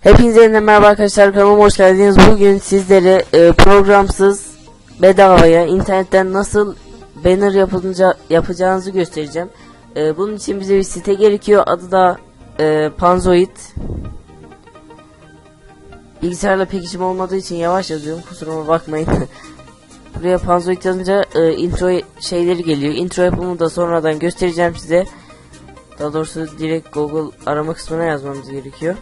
Hepinize yeniden merhaba arkadaşlar kanalıma hoş geldiniz. Bugün sizlere e, programsız bedavaya internetten nasıl banner yapılınca yapacağınızı göstereceğim. E, bunun için bize bir site gerekiyor. Adı da e, Panzoid. Bilgisayarla pek işim olmadığı için yavaş yazıyorum. Kusuruma bakmayın. Buraya Panzoid yazınca e, intro şeyleri geliyor. Intro yapımını da sonradan göstereceğim size. Daha doğrusu direkt Google arama kısmına yazmamız gerekiyor.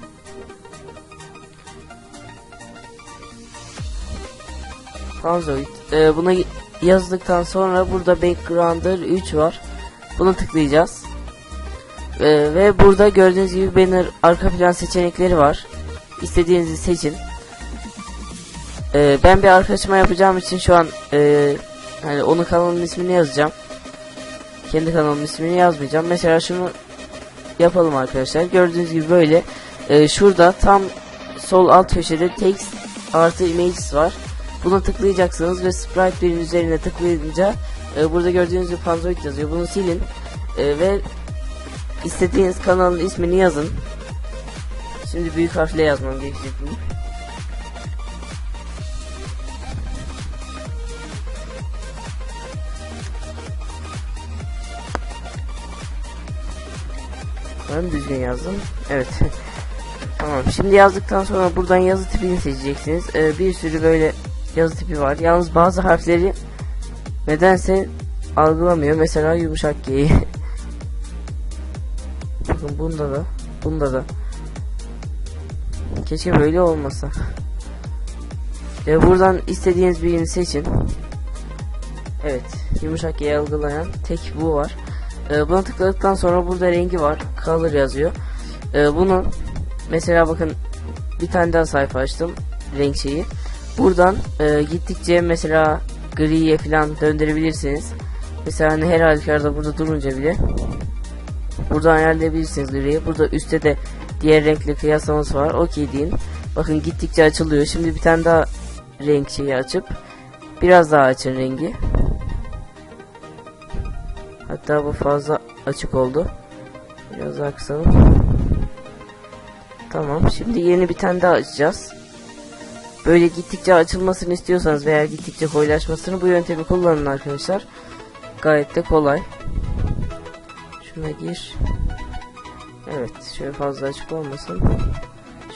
Panzoid. Ee, buna yazdıktan sonra burada background'ır 3 var. Bunu tıklayacağız. Ee, ve burada gördüğünüz gibi banner arka plan seçenekleri var. İstediğinizi seçin. Ee, ben bir arkadaşıma yapacağım için şu an e, hani onun kanalının ismini yazacağım. Kendi kanalımın ismini yazmayacağım. Mesela şunu yapalım arkadaşlar. Gördüğünüz gibi böyle. Ee, şurada tam sol alt köşede text artı images var. Buna tıklayacaksınız ve sprite birin üzerine tıklayınca e, burada gördüğünüz gibi Panzoid yazıyor. Bunu silin e, ve istediğiniz kanalın ismini yazın. Şimdi büyük harfle yazmam gerekecek bunu. Ben düzgün yazdım. Evet. Tamam şimdi yazdıktan sonra buradan yazı tipini seçeceksiniz. Ee, bir sürü böyle yazı tipi var. Yalnız bazı harfleri nedense algılamıyor. Mesela yumuşak G'yi. Bakın bunda da bunda da. Keşke böyle olmasa. Ee, buradan istediğiniz birini seçin. Evet yumuşak G'yi algılayan tek bu var. Ee, buna tıkladıktan sonra burada rengi var. Color yazıyor. Ee, bunu Mesela bakın bir tane daha sayfa açtım renk şeyi. Buradan e, gittikçe mesela griye falan döndürebilirsiniz. Mesela hani her halükarda burada durunca bile buradan ayarlayabilirsiniz griyi. Burada üstte de diğer renkle kıyaslaması var. Okey deyin. Bakın gittikçe açılıyor. Şimdi bir tane daha renk şeyi açıp biraz daha açın rengi. Hatta bu fazla açık oldu. Biraz daha kısalım. Tamam. Şimdi yeni bir tane daha açacağız. Böyle gittikçe açılmasını istiyorsanız veya gittikçe koyulaşmasını bu yöntemi kullanın arkadaşlar. Gayet de kolay. Şuna gir. Evet. Şöyle fazla açık olmasın.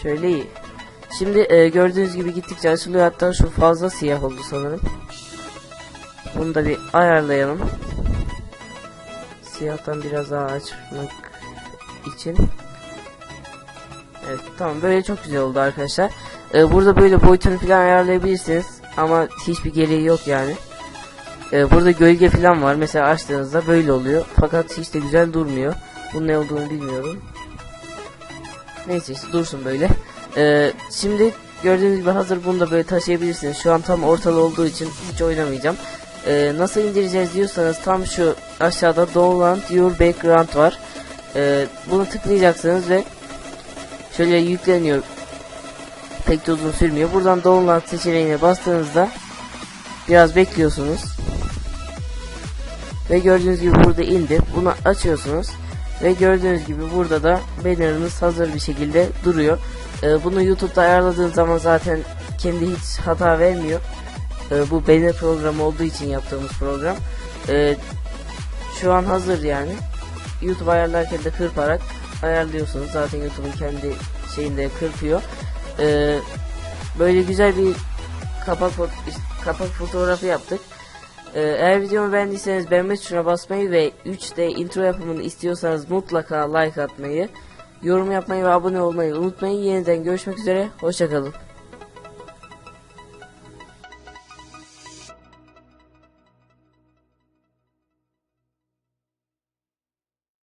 Şöyle iyi. Şimdi e, gördüğünüz gibi gittikçe açılıyor. Hatta şu fazla siyah oldu sanırım. Bunu da bir ayarlayalım. Siyahtan biraz daha açmak için. Evet tamam böyle çok güzel oldu arkadaşlar. Ee, burada böyle boyutunu falan ayarlayabilirsiniz ama hiçbir gereği yok yani. Ee, burada gölge falan var mesela açtığınızda böyle oluyor fakat hiç de güzel durmuyor. Bunun ne olduğunu bilmiyorum. Neyse işte dursun böyle. Ee, şimdi gördüğünüz gibi hazır bunu da böyle taşıyabilirsiniz. Şu an tam ortalı olduğu için hiç oynamayacağım. Ee, nasıl indireceğiz diyorsanız tam şu aşağıda download your background var. Ee, bunu tıklayacaksınız ve şöyle yükleniyor. Pek de uzun sürmüyor. Buradan download seçeneğine bastığınızda biraz bekliyorsunuz. Ve gördüğünüz gibi burada indi. Bunu açıyorsunuz. Ve gördüğünüz gibi burada da bannerınız hazır bir şekilde duruyor. Ee, bunu YouTube'da ayarladığınız zaman zaten kendi hiç hata vermiyor. Ee, bu banner programı olduğu için yaptığımız program. Ee, şu an hazır yani. YouTube ayarlarken de kırparak ayarlıyorsunuz. Zaten YouTube'un kendi şeyinde kırpıyor. Ee, böyle güzel bir kapak fot kapak fotoğrafı yaptık. Ee, eğer videomu beğendiyseniz beğenme tuşuna basmayı ve 3D intro yapımını istiyorsanız mutlaka like atmayı, yorum yapmayı ve abone olmayı unutmayın. Yeniden görüşmek üzere. Hoşçakalın.